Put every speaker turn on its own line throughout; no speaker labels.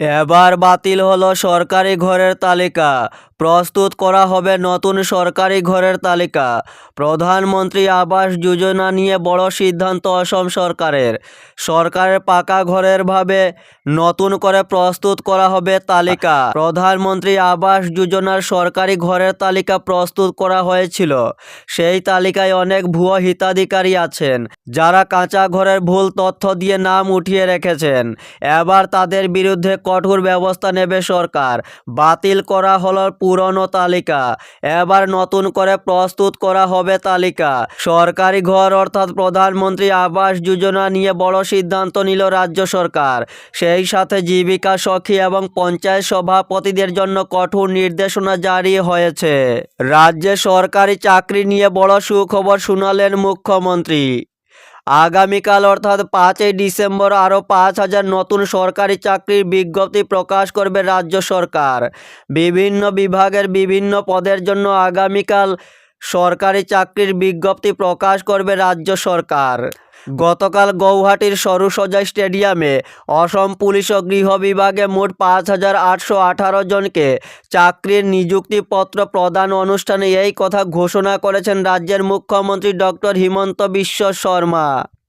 এবার বাতিল হলো সরকারি ঘরের তালিকা। প্রস্তুত করা হবে নতুন সরকারি ঘরের তালিকা। প্রধানমন্ত্রী আবাস যোজনা নিয়ে বড় সিদ্ধান্ত অসম সরকারের। সরকারের পাকা ঘরের ভাবে নতুন করে প্রস্তুত করা হবে তালিকা। প্রধানমন্ত্রী আবাস যোজনার সরকারি ঘরের তালিকা প্রস্তুত করা হয়েছিল। সেই তালিকায় অনেক ভুয়ো হিতাধিকারী আছেন, যারা কাঁচা ঘরের ভুল তথ্য দিয়ে নাম উঠিয়ে রেখেছেন। এবার তাদের বিরুদ্ধে কঠোর ব্যবস্থা নেবে সরকার। বাতিল করা হলো পুরনো তালিকা। এবার নতুন করে প্রস্তুত করা হবে তালিকা। সরকারি ঘর অর্থাৎ প্রধানমন্ত্রী আবাস যোজনা নিয়ে বড় সিদ্ধান্ত নিল রাজ্য সরকার। সেই সাথে জীবিকা, সখী এবং পঞ্চায়েত সভাপতিদের জন্য কঠোর নির্দেশনা জারি হয়েছে। রাজ্যে সরকারি চাকরি নিয়ে বড় সুখবর শুনালেন মুখ্যমন্ত্রী। আগামীকাল অর্থাৎ পাঁচই ডিসেম্বর আরও পাঁচ হাজার নতুন সরকারি চাকরির বিজ্ঞপ্তি প্রকাশ করবে রাজ্য সরকার। বিভিন্ন বিভাগের বিভিন্ন পদের জন্য আগামীকাল সরকারি চাকরির বিজ্ঞপ্তি প্রকাশ করবে রাজ্য সরকার। গতকাল গৌহাটির সরুসজা স্টেডিয়ামে অসম পুলিশ ও গৃহ বিভাগে মোট পাঁচ হাজার আটশো আঠারো জনকে চাকরির নিযুক্তিপত্র প্রদান অনুষ্ঠানে এই কথা ঘোষণা করেছেন রাজ্যের মুখ্যমন্ত্রী ডক্টর হিমন্ত বিশ্ব শর্মা।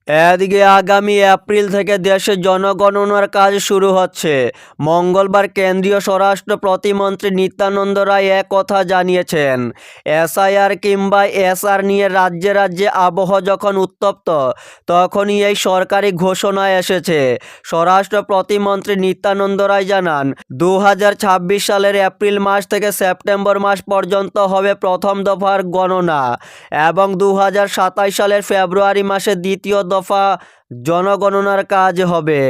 এদিকে আগামী এপ্রিল থেকে দেশে জনগণনার কাজ শুরু হচ্ছে। মঙ্গলবার কেন্দ্রীয় স্বরাষ্ট্র প্রতিমন্ত্রী নিত্যানন্দ রায় এক কথা জানিয়েছেন। এসআইআর কিংবা এসআর নিয়ে রাজ্যে রাজ্যে আবহ যখন উত্তপ্ত, তখনই এই সরকারি ঘোষণা এসেছে। স্বরাষ্ট্র প্রতিমন্ত্রী নিত্যানন্দ রায় জানান দু হাজার ছাব্বিশ সালের এপ্রিল মাস থেকে সেপ্টেম্বর মাস পর্যন্ত হবে প্রথম দফার গণনা এবং দু হাজার সাতাশ সালের ফেব্রুয়ারি মাসে দ্বিতীয় দফা জনগণনার কাজ হবে।